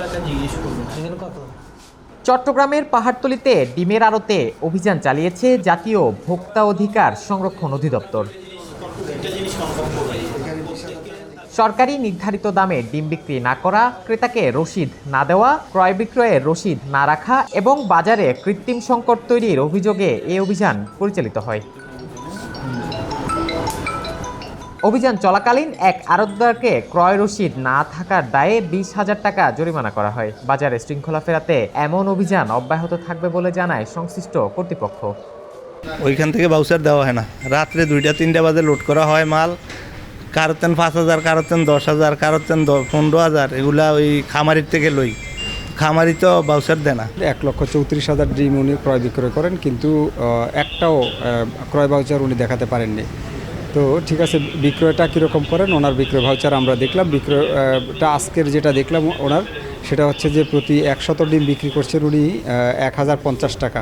টাকা জিজ্ঞেস করবেন কত? চট্টগ্রামের পাহাড়তলিতে ডিমের আড়তে অভিযান চালিয়েছে জাতীয় ভোক্তা অধিকার সংরক্ষণ অধিদপ্তর। সরকারি নির্ধারিত দামে ডিম বিক্রি না করা ক্রেতাকে রসিদ না দেওয়া ক্রয় বিক্রয়ের রসিদ না রাখা এবং বাজারে কৃত্রিম সংকট তৈরির অভিযোগে এই অভিযান পরিচালিত হয়। অভিযান চলাকালীন এক আড়তদারকে ক্রয় রসিদ না থাকার দায়ে বিশ হাজার টাকা জরিমানা করা হয়। বাজারে শৃঙ্খলা ফেরাতে এমন অভিযান অব্যাহত থাকবে বলে জানায় সংশ্লিষ্ট কর্তৃপক্ষ। ওইখান থেকে বাউচার দেওয়া হয় না। রাত্রে দুইটা তিনটা বাজে লোড করা হয় মাল। কারোতেন পাঁচ হাজার কারোতেন দশ হাজার কারোতেন পনেরো হাজার এগুলা ওই খামারির থেকে লই। খামারি তো বাউচার দেয় না। এক লক্ষ চৌত্রিশ হাজার ডিম উনি ক্রয় বিক্রয় করেন কিন্তু একটাও ক্রয় ভাউচার উনি দেখাতে পারেননি। তো ঠিক আছে, বিক্রয়টা কীরকম করেন? ওনার বিক্রয় ভাউচার আমরা দেখলাম। বিক্রয়টা আজকের যেটা দেখলাম ওনার, সেটা হচ্ছে যে প্রতি একশত ডিম বিক্রি করছেন উনি এক হাজার পঞ্চাশ টাকা।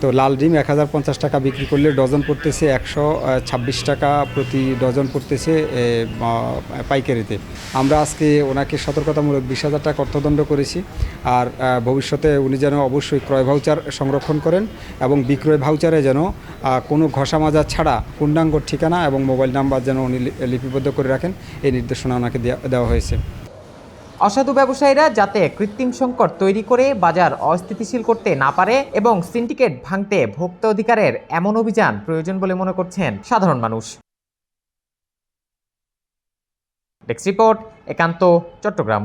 তো লাল ডিম এক হাজার পঞ্চাশ টাকা বিক্রি করলে ডজন পড়তেছে একশো ছাব্বিশ টাকা প্রতি ডজন পড়তেছে পাইকারিতে। আমরা আজকে ওনাকে সতর্কতামূলক বিশ হাজার টাকা অর্থদণ্ড করেছি আর ভবিষ্যতে উনি যেন অবশ্যই ক্রয় ভাউচার সংরক্ষণ করেন এবং বিক্রয় ভাউচারে যেন কোনো ঘষা মাজা ছাড়া পূর্ণাঙ্গ ঠিকানা এবং মোবাইল নাম্বার যেন উনি লিপিবদ্ধ করে রাখেন, এই নির্দেশনা ওনাকে দেওয়া হয়েছে। অসাধু ব্যবসায়ীরা যাতে কৃত্রিম সংকট তৈরি করে বাজার অস্থিতিশীল করতে না পারে এবং সিন্ডিকেট ভাঙতে ভোক্তা অধিকারের এমন অভিযান প্রয়োজন বলে মনে করছেন সাধারণ মানুষ। ডেস্ক রিপোর্ট, একান্ত, চট্টগ্রাম।